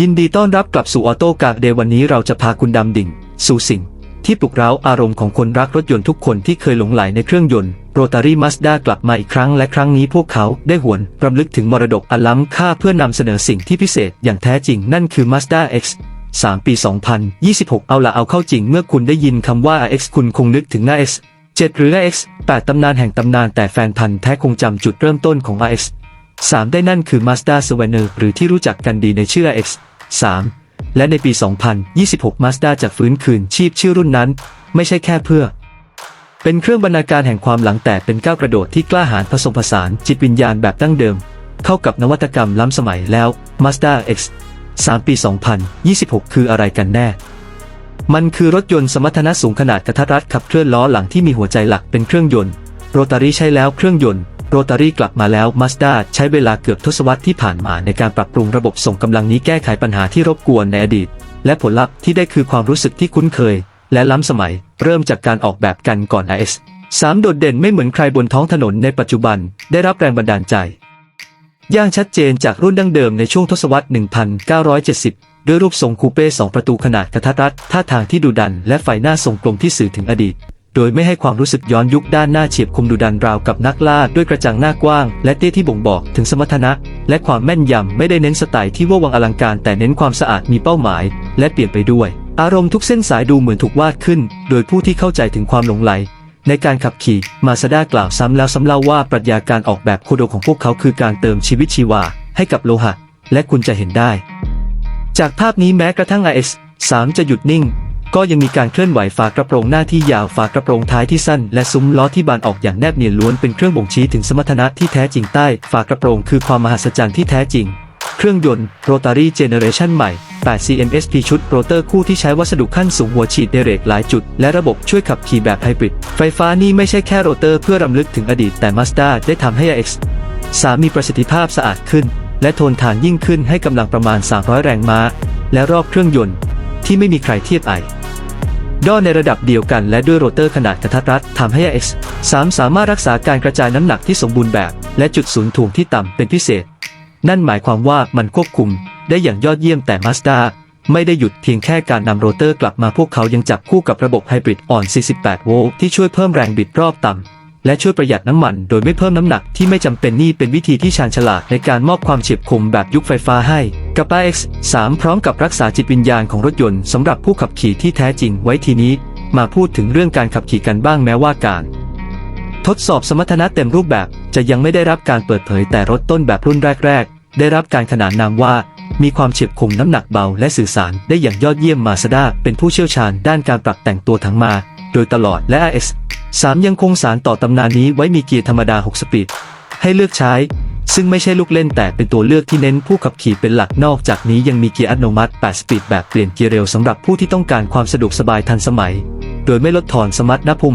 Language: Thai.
ยินดีต้อนรับกลับสู่ออโต้กาเดวันนี้เราจะพาคุณดำดิ่ง สู่สิ่ง ที่ปลุกเร้าอารมณ์ของคนรักรถยนต์ทุกคนที่เคยหลงไหลในเครื่องยนต์โรตารี่มาสด้ากลับมาอีกครั้งและครั้งนี้พวกเขาได้หวนรำลึกถึงมรดกอล้ำค่าเพื่อนำเสนอสิ่งที่พิเศษอย่างแท้จริงนั่นคือ Mazda X 3 ปี 2026 เอาละเอาเข้าจริงเมื่อคุณได้ยินคำว่า X คุณคงนึกถึงหน้า X 7 หรือ X 8ตำนานแห่งตำนานแต่แฟนพันธ์แท้คงจำจุดเริ่มต้นของ X 3ได้นั่นคือ Mazda s w a n e r หรือที่รู้จักกันดีในชื่อ X 3 และในปี 2026 Mazda จะฟื้นคืนชีพชื่อรุ่นนั้น ไม่ใช่แค่เพื่อ เป็นเครื่องบรรณาการแห่งความหลังแต่เป็นก้าวกระโดดที่กล้าหาญผสมผสานจิตวิญญาณแบบดั้งเดิม เข้ากับนวัตกรรมล้ำสมัยแล้ว Mazda X 3 ปี 2026 คืออะไรกันแน่ มันคือรถยนต์สมรรถนะสูงขนาดกระทัดรัดขับเคลื่อนล้อหลังที่มีหัวใจหลักเป็นเครื่องยนต์ โรตารี่ใช้แล้วเครื่องยนต์ โรตารี่กลับมาแล้ว Mazda ใช้เวลาเกือบทศวรรษที่ผ่านมาในการปรับปรุงระบบส่งกำลังนี้แก้ไขปัญหาที่รบกวนในอดีต และผลลัพธ์ที่ได้คือความรู้สึกที่คุ้นเคย และล้ำสมัย เริ่มจากการออกแบบกันก่อน RS 3 โดดเด่นไม่เหมือนใครบนท้องถนนในปัจจุบัน ได้รับแรงบันดาลใจ ย่างชัดเจนจากรุ่นดั้งเดิมในช่วงทศวรรษ 1970 ด้วยรูปทรงคูเป้2ประตูขนาดกระทัดรัดท่าทางที่ดุดัน และไฟหน้าทรงกลมที่สื่อถึงอดีต โดยไม่ให้ความรู้สึกย้อนยุคด้านหน้าเฉียบคมดุดันราวกับนักล่าด้วยกระจังหน้ากว้าง และเตี้ยที่บ่งบอกถึงสมรรถนะ และความแม่นยำไม่ได้เน้นสไตล์ที่ว่าวังอลังการ แต่เน้นความสะอาดมีเป้าหมาย และเปลี่ยนไปด้วย อารมณ์ทุกเส้นสายดูเหมือนถูกวาดขึ้น โดยผู้ที่เข้าใจถึงความหลงไหลในการขับขี่มาซาด้ากล่าวซ้ำแล้วซ้ำเล่าว่าปรัชญาการออกแบบโคโดของพวกเขาคือการเติมชีวิตชีวา ให้กับโลหะ และคุณจะเห็นได้ จากภาพนี้แม้กระทั่ง RS 3 จะหยุดนิ่ง ก็ยังมีการเคลื่อนไหวฝากระโปรงหน้าที่ยาวฝากระโปรงท้ายที่สั้น และซุ้มล้อที่บานออกอย่างแนบเนียนล้วนเป็นเครื่องบ่งชี้ถึงสมรรถนะที่แท้จริงใต้ฝากระโปรงคือความมหัศจรรย์ที่แท้จริง เครื่องยนต์ Rotary Generation ใหม่ 8 CMSP ชุดโรเตอร์คู่ที่ใช้วัสดุขั้นสูงหัวฉีดเดเรกหลายจุด และระบบช่วยขับขี่แบบไฮบริด ไฟฟ้านี่ไม่ใช่แค่โรเตอร์เพื่อรำลึกถึงอดีตแต่ Mazda ได้ทำให้ X 3มีประสิทธิภาพสะอาดขึ้น และทนทานยิ่งขึ้นให้กำลังประมาณ 300 แรงม้า และรอบเครื่องยนต์ ที่ไม่มีใครเทียบไอ ด้อในระดับเดียวกันและด้วยโรเตอร์ขนาดกระทัดรัดทำให้ X 3สามารถรักษาการกระจายน้ำหนักที่สมบูรณ์แบบ และจุดศูนย์ถ่วงที่ต่ำเป็นพิเศษ นั่นหมายความว่ามันควบคุมได้อย่างยอดเยี่ยมแต่มาสด้าไม่ได้หยุดเพียงแค่การนำโรเตอร์กลับมาพวกเขายังจับคู่กับระบบไฮบริดอ่อน 48 โวลต์ที่ช่วยเพิ่มแรงบิดรอบต่ำ และช่วยประหยัดน้ำมันโดยไม่เพิ่มน้ำหนักที่ไม่จำเป็นนี่เป็นวิธีที่ชาญฉลาดในการมอบความเฉียบคมแบบยุคไฟฟ้าให้กับ X 3พร้อมกับรักษาจิตวิญญาณของรถยนต์สำหรับผู้ขับขี่ที่แท้จริงไว้ทีนี้ มาพูดถึงเรื่องการขับขี่กันบ้างแม้ว่าการ ทดสอบสมรรถนะเต็มรูปแบบจะยังไม่ได้รับการเปิดเผยแต่รถต้นแบบรุ่นแรก ๆ ได้รับการขนานนามว่ามีความเฉียบคมน้ำหนักเบาและสื่อสารได้อย่างยอดเยี่ยมมาสด้าเป็นผู้เชี่ยวชาญด้านการปรับแต่งตัวถังมา โดยตลอดและ RS 3 ยังคงสารต่อตำนานนี้ไว้มีเกียร์ธรรมดา 6 สปีด ให้เลือกใช้ ซึ่งไม่ใช่ลูกเล่นแต่เป็นตัวเลือกที่เน้นผู้ขับขี่เป็นหลักนอกจากนี้ยังมีเกียร์อัตโนมัติ 8 สปีดแบบเปลี่ยนเกียร์เร็วสำหรับผู้ที่ต้องการความสะดวกสบายทันสมัย โดยไม่ลดทอนสมรรถนะภูมิ